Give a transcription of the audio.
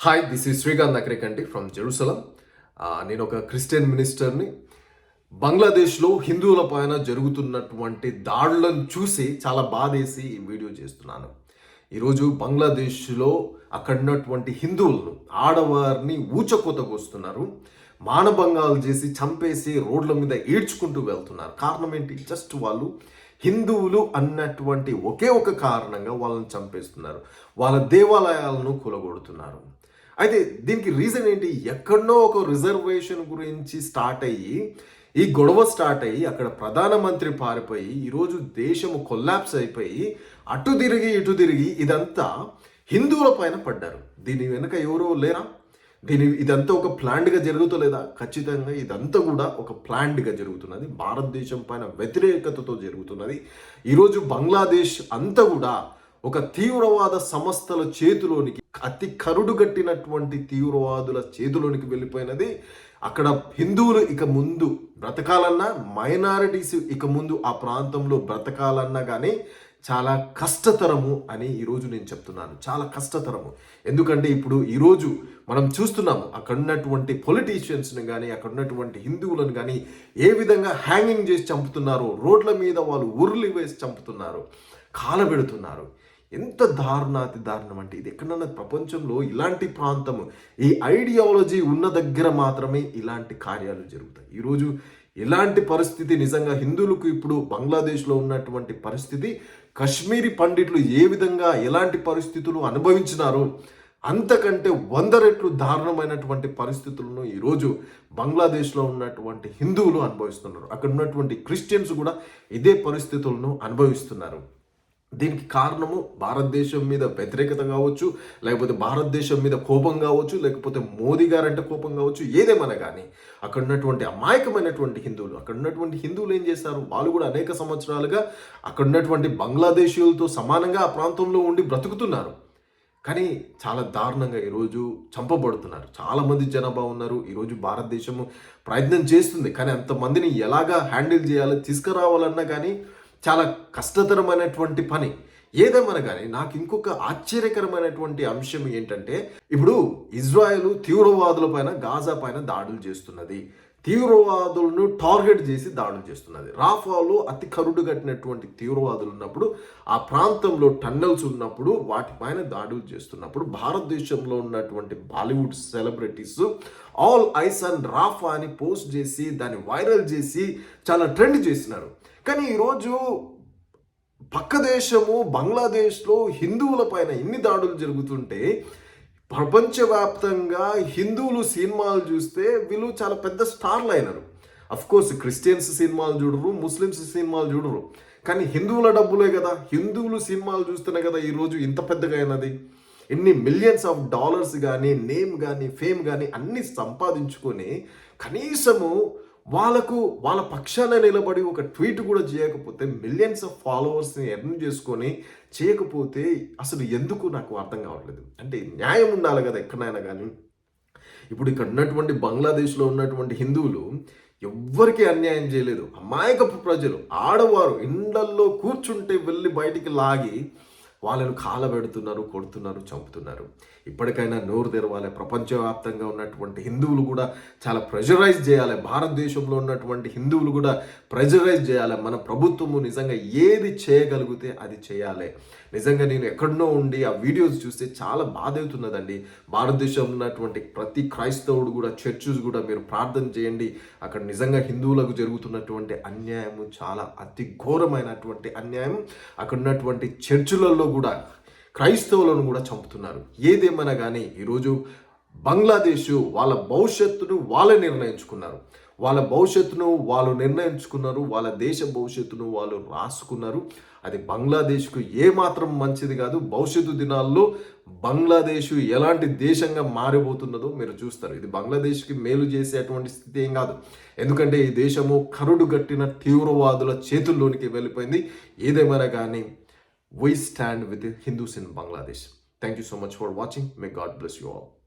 Hi this is Srikanth Nakarekandi from Jerusalem నేను ఒక Christian మినిస్టర్ని బంగ్లాదేశ్లో హిందువుల పైన జరుగుతున్నటువంటి దాడులను చూసి చాలా బాధేసి ఈ వీడియో చేస్తున్నాను. ఈరోజు బంగ్లాదేశ్లో అక్కడ ఉన్నటువంటి హిందువులను ఆడవారిని ఊచకోతకొస్తున్నారు మానభంగాలు చేసి చంపేసి రోడ్ల మీద ఈడ్చుకుంటూ వెళ్తున్నారు. కారణం ఏంటి? జస్ట్ వాళ్ళు హిందువులు అన్నటువంటి ఒకే ఒక కారణంగా వాళ్ళని చంపేస్తున్నారు. వాళ్ళ దేవాలయాలను కూలగొడుతున్నారు. అయితే దీనికి రీజన్ ఏంటి? ఎక్కడనో ఒక రిజర్వేషన్ గురించి స్టార్ట్ అయ్యి ఈ గొడవ స్టార్ట్ అయ్యి అక్కడ ప్రధానమంత్రి పారిపోయి ఈరోజు దేశము కొల్లాప్స్ అయిపోయి అటు తిరిగి ఇటు తిరిగి ఇదంతా హిందువుల పైన పడ్డారు. దీని వెనుక ఎవరో లేరా? దీని ఇదంతా ఒక ప్లాండ్గా జరుగుతలేదా? ఖచ్చితంగా ఇదంతా కూడా ఒక ప్లాండ్గా జరుగుతున్నది. భారతదేశం పైన వ్యతిరేకతతో జరుగుతున్నది. ఈరోజు బంగ్లాదేశ్ అంతా కూడా ఒక తీవ్రవాద సంస్థల చేతిలోనికి అతి కరుడు కట్టినటువంటి తీవ్రవాదుల చేతిలోనికి వెళ్ళిపోయినది. అక్కడ హిందువులు ఇక ముందు బ్రతకాలన్నా మైనారిటీస్ ఇక ముందు ఆ ప్రాంతంలో బ్రతకాలన్నా కానీ చాలా కష్టతరము అని ఈరోజు నేను చెప్తున్నాను. చాలా కష్టతరము. ఎందుకంటే ఇప్పుడు ఈరోజు మనం చూస్తున్నాము అక్కడ ఉన్నటువంటి పొలిటీషియన్స్ని కానీ అక్కడ ఉన్నటువంటి హిందువులను కానీ ఏ విధంగా హ్యాంగింగ్ చేసి చంపుతున్నారో రోడ్ల మీద వాళ్ళు ఉర్లి వేసి చంపుతున్నారు కాలబెడుతున్నారు. ఎంత దారుణాతి దారుణం అంటే ఇది ఎక్కడన్నా ప్రపంచంలో ఇలాంటి ప్రాంతము ఈ ఐడియాలజీ ఉన్న దగ్గర మాత్రమే ఇలాంటి కార్యాలు జరుగుతాయి. ఈరోజు ఇలాంటి పరిస్థితి నిజంగా హిందువులకు ఇప్పుడు బంగ్లాదేశ్లో ఉన్నటువంటి పరిస్థితి కశ్మీరీ పండిట్లు ఏ విధంగా ఎలాంటి పరిస్థితులు అనుభవించినారో అంతకంటే వంద రెట్లు దారుణమైనటువంటి పరిస్థితులను ఈరోజు బంగ్లాదేశ్లో ఉన్నటువంటి హిందువులు అనుభవిస్తున్నారు. అక్కడ ఉన్నటువంటి క్రిస్టియన్స్ కూడా ఇదే పరిస్థితులను అనుభవిస్తున్నారు. దీనికి కారణము భారతదేశం మీద వ్యతిరేకత కావచ్చు లేకపోతే భారతదేశం మీద కోపం కావచ్చు లేకపోతే మోదీ గారంటే కోపం కావచ్చు ఏదేమైనా కానీ అక్కడ ఉన్నటువంటి అమాయకమైనటువంటి హిందువులు అక్కడ ఉన్నటువంటి హిందువులు ఏం చేస్తారు వాళ్ళు కూడా అనేక సంవత్సరాలుగా అక్కడ ఉన్నటువంటి బంగ్లాదేశీయులతో సమానంగా ఆ ప్రాంతంలో ఉండి బ్రతుకుతున్నారు. కానీ చాలా దారుణంగా ఈరోజు చంపబడుతున్నారు. చాలామంది జనాభా ఉన్నారు. ఈరోజు భారతదేశము ప్రయత్నం చేస్తుంది. కానీ అంతమందిని ఎలాగా హ్యాండిల్ చేయాలో తీసుకురావాలన్నా కానీ చాలా కష్టతరమైనటువంటి పని. ఏదేమన్నా కానీ నాకు ఇంకొక ఆశ్చర్యకరమైనటువంటి అంశం ఏంటంటే ఇప్పుడు ఇజ్రాయెల్ తీవ్రవాదుల పైన గాజా పైన దాడులు చేస్తున్నది. తీవ్రవాదులను టార్గెట్ చేసి దాడులు చేస్తున్నది. రాఫాలో అతి కరుడు కట్టినటువంటి తీవ్రవాదులు ఉన్నప్పుడు ఆ ప్రాంతంలో టన్నెల్స్ ఉన్నప్పుడు వాటిపైన దాడులు చేస్తున్నప్పుడు భారతదేశంలో ఉన్నటువంటి Bollywood celebrities all eyes and Rafah అని పోస్ట్ చేసి దాన్ని వైరల్ చేసి చాలా ట్రెండ్ చేసినారు. కానీ ఈరోజు పక్క దేశము బంగ్లాదేశ్లో హిందువుల పైన ఎన్ని దాడులు జరుగుతుంటే ప్రపంచవ్యాప్తంగా హిందువులు సినిమాలు చూస్తే వీళ్ళు చాలా పెద్ద స్టార్లు అయినారు. కోర్స్ క్రిస్టియన్స్ సినిమాలు చూడరు ముస్లిమ్స్ సినిమాలు చూడరు. కానీ హిందువుల డబ్బులే కదా. హిందువులు సినిమాలు చూస్తేనే కదా ఈరోజు ఇంత పెద్దగా అయినది. ఎన్ని మిలియన్స్ ఆఫ్ డాలర్స్ కానీ నేమ్ కానీ ఫేమ్ కానీ అన్ని సంపాదించుకొని కనీసము వాళ్ళకు వాళ్ళ పక్షాన నిలబడి ఒక ట్వీట్ కూడా చేయకపోతే మిలియన్స్ ఆఫ్ ఫాలోవర్స్ని ఎర్న్ చేసుకొని చేయకపోతే అసలు ఎందుకు నాకు అర్థం కావట్లేదు. అంటే న్యాయం ఉండాలి కదా ఎక్కడైనా కానీ. ఇప్పుడు ఇక్కడ ఉన్నటువంటి బంగ్లాదేశ్లో ఉన్నటువంటి హిందువులు ఎవ్వరికీ అన్యాయం చేయలేదు. అమాయకపు ప్రజలు ఆడవారు ఇండల్లో కూర్చుంటే వెళ్ళి బయటికి లాగి వాళ్ళను కాలబెడుతున్నారు కొడుతున్నారు చంపుతున్నారు. ఇప్పటికైనా నోరు తెరవాలి. ప్రపంచవ్యాప్తంగా ఉన్నటువంటి హిందువులు కూడా చాలా ప్రెజరైజ్ చేయాలి. భారతదేశంలో ఉన్నటువంటి హిందువులు కూడా ప్రెజరైజ్ చేయాలి. మన ప్రభుత్వము నిజంగా ఏది చేయగలిగితే అది చేయాలి. నిజంగా నేను ఎక్కడనో ఉండి ఆ వీడియోస్ చూస్తే చాలా బాధ అవుతున్నదండి. భారతదేశంలో ఉన్నటువంటి ప్రతి క్రైస్తవుడు కూడా చర్చెస్ కూడా మీరు ప్రార్థన చేయండి. అక్కడ నిజంగా హిందువులకు జరుగుతున్నటువంటి అన్యాయము చాలా అతి ఘోరమైనటువంటి అన్యాయం. అక్కడ ఉన్నటువంటి చర్చిలలో కూడా క్రైస్తవులను కూడా చంపుతున్నారు. ఏదేమైనా కానీ ఈరోజు బంగ్లాదేశ్ వాళ్ళ భవిష్యత్తును వాళ్ళే నిర్ణయించుకున్నారు. వాళ్ళ భవిష్యత్తును వాళ్ళు నిర్ణయించుకున్నారు. వాళ్ళ దేశ భవిష్యత్తును వాళ్ళు రాసుకున్నారు. అది బంగ్లాదేశ్కు ఏమాత్రం మంచిది కాదు. భవిష్యత్తు దినాల్లో బంగ్లాదేశ్ ఎలాంటి దేశంగా మారిపోతున్నదో మీరు చూస్తారు. ఇది బంగ్లాదేశ్కి మేలు చేసేటువంటి స్థితి ఏం కాదు. ఎందుకంటే ఈ దేశము కరుడు గట్టిన తీవ్రవాదుల చేతుల్లోనికి వెళ్ళిపోయింది. ఏదేమైనా కానీ we stand with the Hindus in Bangladesh. Thank you so much for watching. May God bless you all.